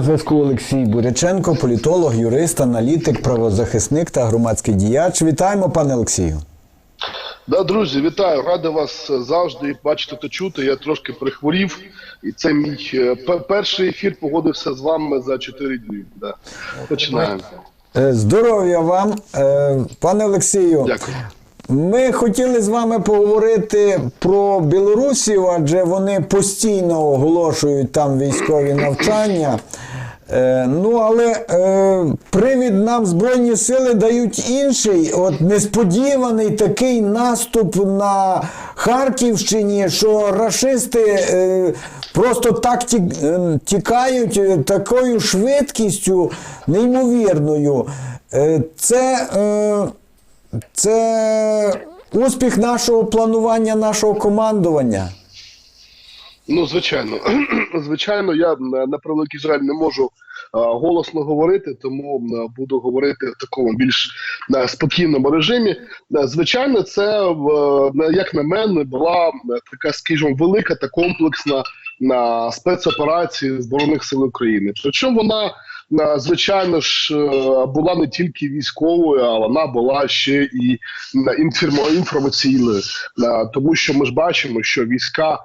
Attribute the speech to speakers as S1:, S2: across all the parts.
S1: на зв'язку Олексій Буряченко, політолог, юрист, аналітик, правозахисник та громадський діяч. Вітаємо, пане Олексію.
S2: Да, друзі, вітаю, радий вас завжди бачити та чути. Я трошки прихворів, і це мій е, перший ефір. Погодився з вами за 4 дні. Да. Починаємо.
S1: Е, Здоров'я вам, Е, пане Олексію.
S2: Дякую.
S1: Ми хотіли з вами поговорити про Білорусів, адже вони постійно оголошують там військові навчання. Е, ну, але е, привід нам Збройні сили дають інший, от несподіваний такий наступ на Харківщині, що рашисти е, просто так ті, е, тікають е, такою швидкістю неймовірною. Е, це. Е, це успіх нашого планування, нашого командування.
S2: Ну, звичайно, звичайно, я на превеликий жаль не можу голосно говорити, тому буду говорити в такому більш спокійному режимі. А, Звичайно, це на- як на мене була така, скажімо, велика та комплексна на спецоперації збройних сил України. Причому вона звичайно ж е, була не тільки військовою, а вона була ще і інформаційною, тому що ми ж бачимо, що війська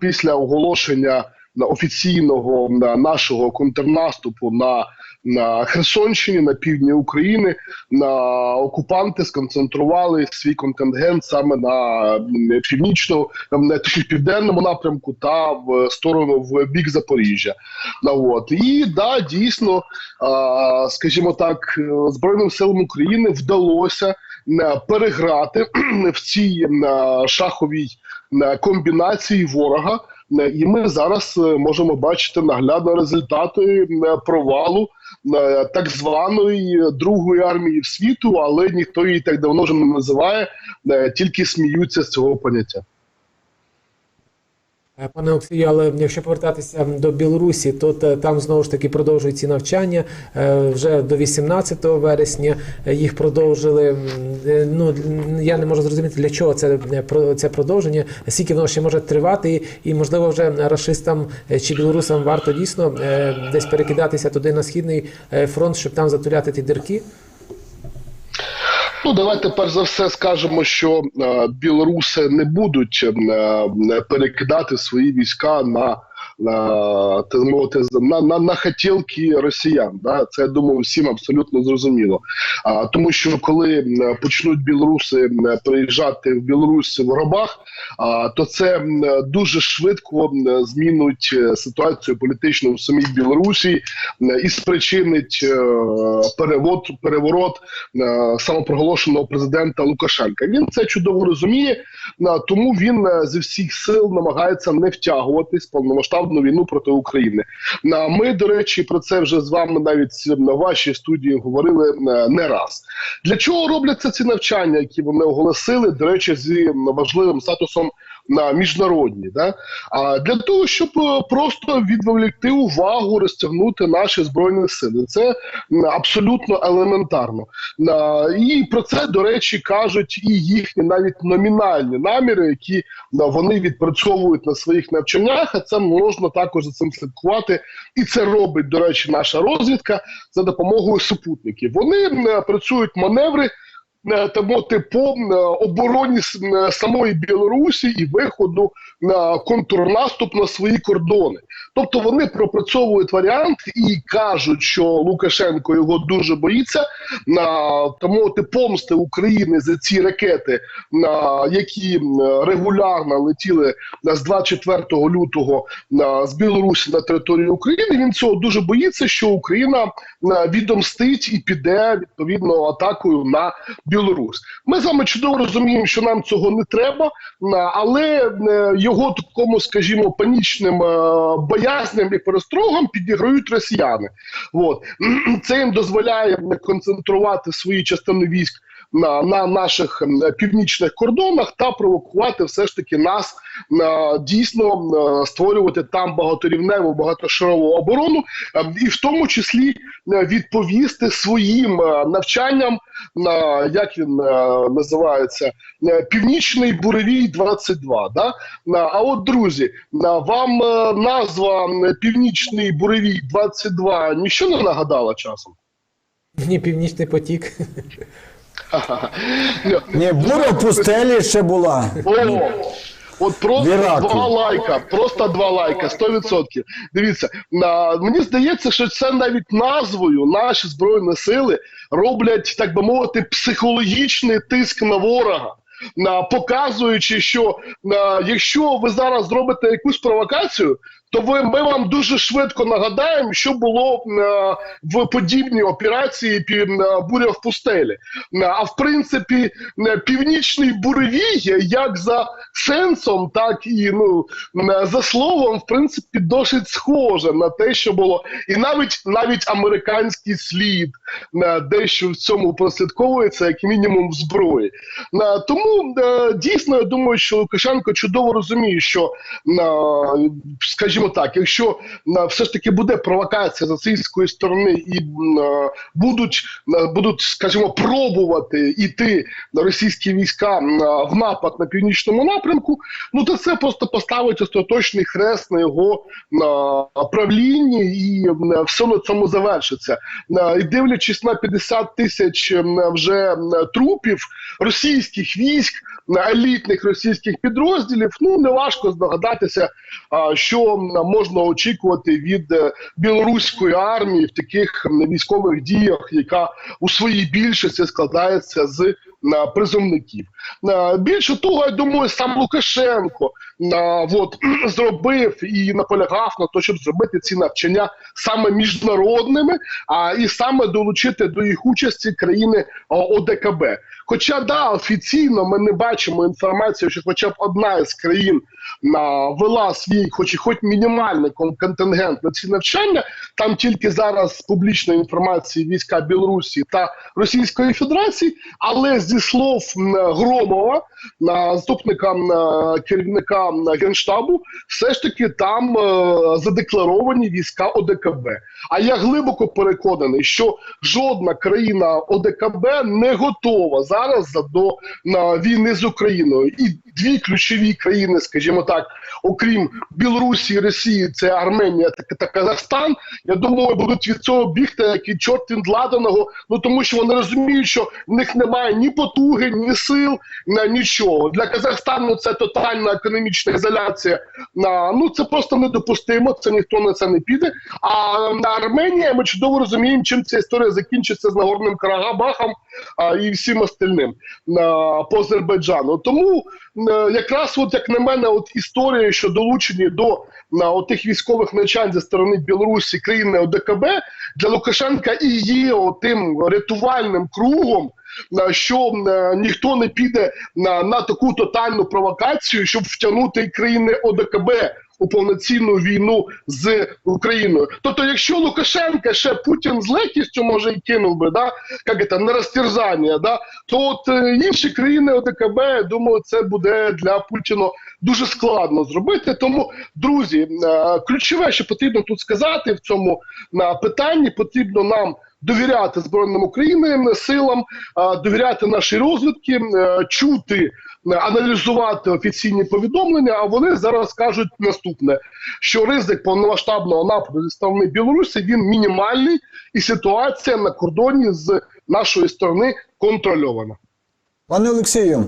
S2: після оголошення офіційного на нашого контрнаступу на, на Херсонщині на півдні України на окупанти сконцентрували свій контингент саме на північному, на південному напрямку та в сторону в бік Запоріжжя. Ну, от і да, дійсно, скажімо так, збройним силам України вдалося переграти в цій шаховій комбінації ворога. Е, І ми зараз е, можемо бачити наглядно результати е, провалу так званої другої армії світу, але ніхто її так давно вже не називає, тільки сміються з цього поняття.
S3: Е, Пане Олексію, але якщо повертатися до Білорусі, то там знову ж таки продовжують ці навчання Е, вже до 18 вересня їх продовжили. Е, Ну я не можу зрозуміти для чого це це продовження, скільки воно ще може тривати, і, можливо вже рашистам е, чи білорусам варто дійсно десь перекидатися туди на східний фронт, щоб там затуляти ті дірки.
S2: Ну, давайте перш за все скажемо, що е, білоруси не будуть е, е, перекидати свої війська на. На, мовити, на, на, на хотілки росіян, да це я думаю, всім абсолютно зрозуміло. А тому, що коли почнуть білоруси приїжджати в Білорусь в гробах, а то це дуже швидко змінить е, ситуацію політичну в самій Білорусі і спричинить е, перевод переворот е, самопроголошеного президента Лукашенка. Він це чудово розуміє, тому він зі всіх сил намагається не втягуватись в повномасштабну війну проти України. На ми, до речі, про це вже з вами навіть на вашій студії говорили е, не раз. Для чого робляться ці навчання, які вони оголосили? До речі, з важливим статусом на міжнародні, да а для того, щоб е, просто відволікти увагу, розтягнути наші збройні сили. Це абсолютно елементарно. І про це до речі кажуть і їхні навіть номінальні наміри, які вони відпрацьовують на своїх навчаннях. А це можна також за цим слідкувати. І це робить, до речі, наша розвідка за допомогою супутників. Вони працюють маневри. Е, Тому типу е, обороні е, самої Білорусі і виходу на контрнаступ на свої кордони. Тобто вони пропрацьовують варіант і кажуть, що Лукашенко його дуже боїться. На тому ти помсти України за ці ракети, на які регулярно летіли на з 24 лютого на з Білорусі на територію України. Він цього дуже боїться, що Україна на, відомстить і піде відповідно атакою на Білорусь. Ми з вами чудово розуміємо, що нам цього не треба, але е, його такому, скажімо, панічним е, боязням і перестрогам підіграють росіяни. От це їм дозволяє концентрувати свої частини військ. На, на наших північних кордонах та провокувати все ж таки нас на дійсно е, створювати там багаторівневу багатошарову оборону, е, і в тому числі е, відповісти своїм е, навчанням на як він е, називається е, Північний буревій 22. Да? А от друзі, вам е, назва е, Північний буревій 22 нічого не нагадала часом?
S3: Ні, північний потік.
S2: Ні,
S1: Ні, буря в пустелі ще була.
S2: О, от просто
S1: Віраку.
S2: Два лайка, просто два лайка, 100%. Дивіться, на, мені здається, що це навіть назвою наші збройні сили роблять, так би мовити, психологічний тиск на ворога. Показуючи, що якщо ви зараз зробите якусь провокацію, то ви, ми вам дуже швидко нагадаємо, що було в подібній операції пі- буря в пустелі. А в принципі, північний буревій, як за сенсом, так і ну, на, за словом, в принципі, досить схоже на те, що було. І навіть навіть американський слід дещо в цьому прослідковується, як мінімум зброї. На, тому е, дійсно я думаю, що Лукашенко чудово розуміє, що скажімо так, якщо все ж таки буде провокація з російської сторони і е, будуть, е, будуть, скажімо, пробувати на російські війська е, в напад на північному напрямку, ну то це просто поставить остаточний хрест на його правлінні, і все на цьому завершиться. Е, І дивлячись на 50 тисяч вже трупів російських військ, на елітних російських підрозділів, ну неважко здогадатися, що можна очікувати від е, білоруської армії в таких військових діях, яка у своїй більшості складається з призовників. Більше того, я думаю, сам Лукашенко от зробив і наполягав на те, щоб зробити ці навчання саме міжнародними, а і саме долучити до їх участі країни ОДКБ. Хоча да, офіційно ми не бачимо інформацію, що хоча б одна із країн на вела свій, хоч і хоч мінімальний контингент на ці навчання. Там тільки зараз публічної інформації війська Білорусі та Російської Федерації, але зі слов Громова, заступника керівника м, генштабу, все ж таки там е, задекларовані війська ОДКБ. А я глибоко переконаний, що жодна країна ОДКБ не готова зараз до війни з Україною. І дві ключові країни, скажімо так, окрім Білорусі Росії, це Арменія та, та Казахстан. Я думаю, будуть від цього бігти як і чорт від ладаного. Ну тому що вони розуміють, що в них немає ні потуги, ні сил, на нічого. Для Казахстану це тотальна економічна ізоляція. На ну це просто недопустимо. Це ніхто на це не піде. А на Арменія ми чудово розуміємо, чим ця історія закінчиться з Нагорним Карабахом а, і всім остальним на по Азербайджану. Тому якраз, от як на мене, от історія, що долучені до на отих військових навчань зі сторони Білорусі, країни ОДКБ для Лукашенка і є тим рятувальним кругом. На що е, ніхто не піде на, на таку тотальну провокацію, щоб втягнути країни ОДКБ у повноцінну війну з Україною. Тобто, якщо Лукашенка ще Путін з легкістю може і кинув би, да, як це, на розтерзання, да, то от е, інші країни ОДКБ, думаю, це буде для Путіна дуже складно зробити. Тому, друзі, е, ключове, що потрібно тут сказати в цьому на питанні, потрібно нам. Довіряти збройним України силам, довіряти нашій розвідки, е, чути, е, аналізувати офіційні повідомлення. А вони зараз кажуть наступне: що ризик повномасштабного нападу зі сторони Білорусі він мінімальний, і ситуація на кордоні з нашої сторони контрольована.
S1: Пане Олексію,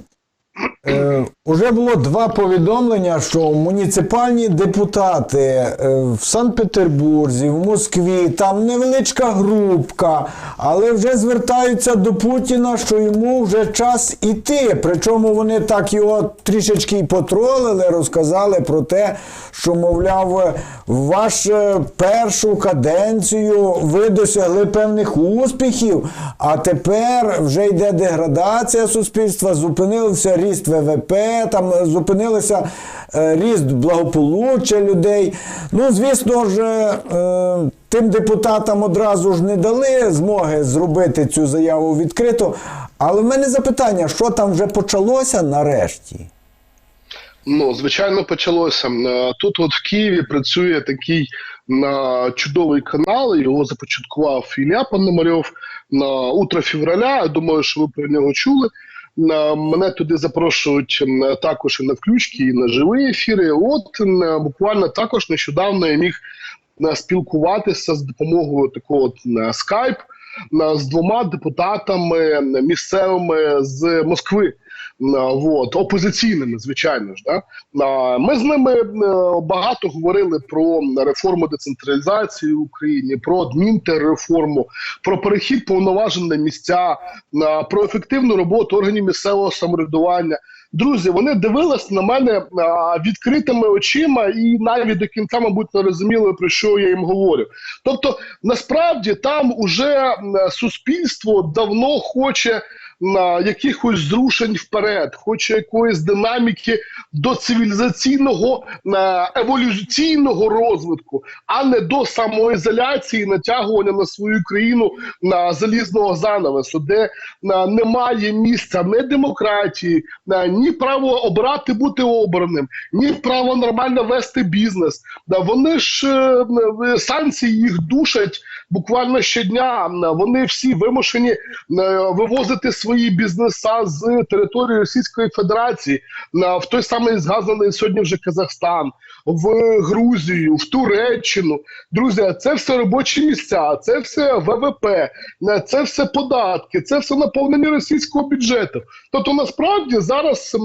S1: е, уже було два повідомлення, що муніципальні депутати е, в Санкт-Петербурзі, в Москві, там невеличка групка, але вже звертаються до Путіна, що йому вже час іти. Причому вони так його трішечки потролили, розказали про те, що, мовляв, в вашу першу каденцію ви досягли певних успіхів, а тепер вже йде деградація суспільства, зупинився ріст ВВП, там зупинилося е, ріст благополуччя людей. Ну, звісно ж, е, тим депутатам одразу ж не дали змоги зробити цю заяву відкрито. Але в мене запитання, що там вже почалося нарешті?
S2: Ну, звичайно, почалося. Е, Тут, от в Києві, працює такий чудовий канал. Його започаткував Ілля Пономарьов. на утро февраля. Я думаю, що ви про нього чули. Мене туди запрошують також і на включки, і на живі ефіри. От буквально також нещодавно я міг е, спілкуватися з допомогою такого скайп е, з двома депутатами місцевими з Москви. Вот, опозиційними, звичайно ж, да ми з ними е, багато говорили про реформу децентралізації в Україні, про адмінтерреформу, про перехід повноважень на місця, про ефективну роботу органів місцевого самоврядування. Друзі, вони дивились на мене відкритими очима і навіть до кінця, мабуть, не розуміли, про що я їм говорю. Тобто, насправді там уже суспільство давно хоче на якихось зрушень вперед, хоче якоїсь динаміки до цивілізаційного еволюційного розвитку, а не до самоізоляції, натягування на свою країну на залізного занавесу, де на, немає місця ні демократії, на, ні права обрати бути обраним, ні права нормально вести бізнес. Да, вони ж е, е, санкції їх душать буквально щодня. Вони всі вимушені е, вивозити свої бізнеса з території Російської Федерації в той самий згаданий сьогодні вже Казахстан, в Грузію, в Туреччину. Друзі, це все робочі місця, це все ВВП, це все податки, це все наповнення російського бюджету. Тобто, насправді зараз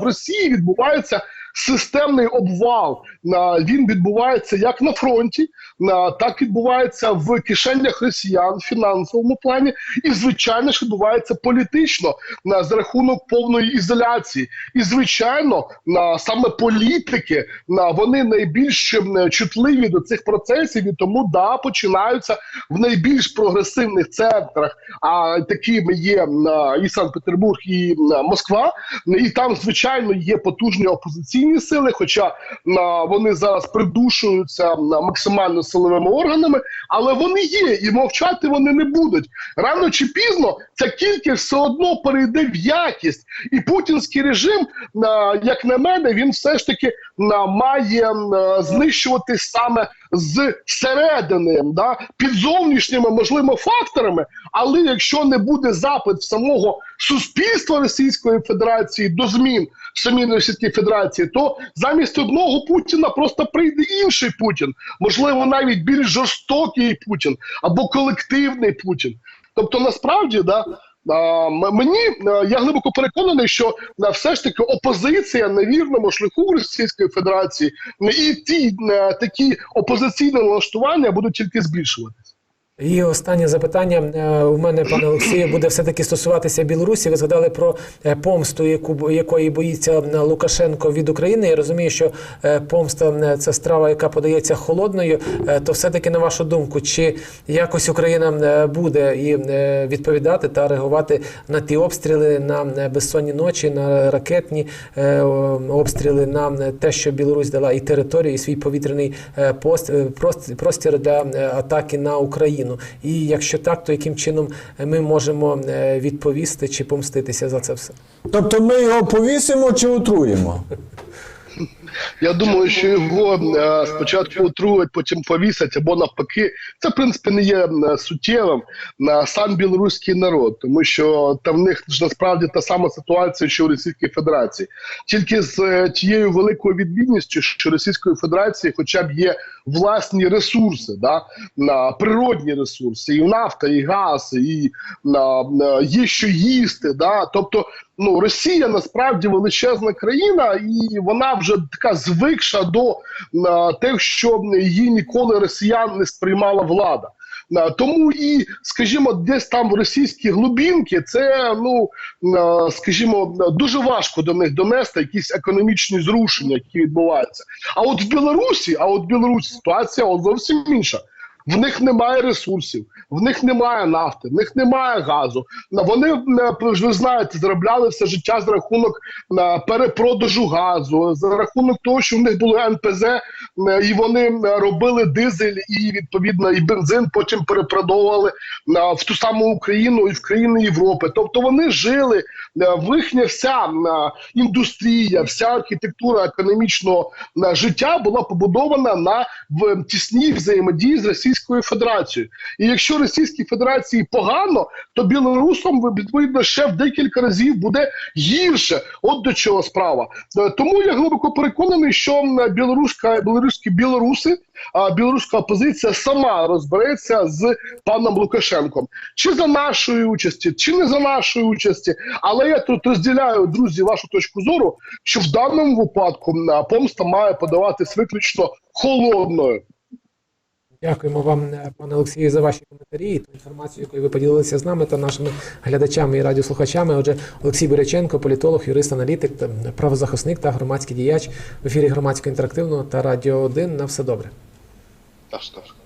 S2: в Росії відбувається. Системний обвал він відбувається як на фронті, так відбувається в кишенях росіян в фінансовому плані, і звичайно ж відбувається політично за рахунок повної ізоляції. І звичайно, саме політики вони найбільш чутливі до цих процесів, і тому да починаються в найбільш прогресивних центрах. А такими є і Санкт-Петербург, і Москва. І там, звичайно, є потужні опозиційні сили, хоча вони зараз придушуються максимально силовими органами, але вони є, і мовчати вони не будуть. Рано чи пізно ця кількість все одно перейде в якість, і путінський режим, як на мене, він все ж таки має знищувати саме з середини, да, під зовнішніми можливо факторами. Але якщо не буде запит в самого суспільства Російської Федерації до змін в самій Російській Федерації, то замість одного Путіна просто прийде інший Путін, можливо, навіть більш жорстокий Путін або колективний Путін. Тобто, насправді, да. Мені я глибоко переконаний, що все ж таки опозиція на вірному шляху Російської Федерації і ті такі опозиційні налаштування будуть тільки збільшуватися.
S3: І останнє запитання е, у мене, пане Олексію, буде все-таки стосуватися Білорусі. Ви згадали про е, помсту, яку якої боїться Лукашенко від України. Я розумію, що е, помста це страва, яка подається холодною. То все-таки на вашу думку, чи якось Україна буде і відповідати та реагувати на ті обстріли, на безсонні ночі, на ракетні обстріли, на те, що Білорусь дала і територію, і свій повітряний пост, прост- простір для атаки на Україну. І якщо так, то яким чином ми можемо е, відповісти чи помститися за це все?
S1: Тобто ми його повісимо чи отруємо?
S2: Я думаю, що його е, спочатку отрують, потім повісять або навпаки. Це в принципі не є е, суттєвим на сам білоруський народ, тому що там в них ж насправді та сама ситуація, що у Російській Федерації, тільки з е, тією великою відмінністю, що Російської Федерації, хоча б є власні ресурси, да на природні ресурси, і нафта, і газ, і на, на є що їсти. Да, тобто. Ну, Росія насправді величезна країна, і вона вже така звикша до те, що її ніколи росіян не сприймала влада. А, тому і, скажімо, десь там в російські глибинки це, ну скажімо, дуже важко до них донести якісь економічні зрушення, які відбуваються. А от в Білорусі, а от в Білорусі ситуація от зовсім інша. В них немає ресурсів, в них немає нафти, в них немає газу. Вони е, ви знаєте, заробляли все життя за рахунок е, перепродажу газу, за рахунок того, що в них були НПЗ, е, і вони робили дизель і відповідно і бензин. Потім перепродовували в ту саму Україну і в країни Європи. Тобто вони жили в їхня вся індустрія, вся архітектура економічного життя була побудована на в тісній взаємодії з Російською Російською Федерацією. І якщо Російській Федерації погано, то білорусам відповідно ще в декілька разів буде гірше. От до чого справа. Е, Тому я глибоко переконаний, що білоруська білоруські білоруси, а білоруська опозиція сама розбереться з паном Лукашенком, чи за нашої участі, чи не за нашої участі. Але я тут розділяю, друзі, вашу точку зору, що в даному випадку помста має подаватись виключно холодною.
S3: Дякуємо вам, е, пане Олексію, за ваші коментарі і ту інформацію, якою ви поділилися з нами та нашими глядачами і радіослухачами. Отже, Олексій Буряченко, політолог, юрист, аналітик, правозахисник та громадський діяч в ефірі громадського інтерактивного та радіо 1. На все добре.
S2: Так, так.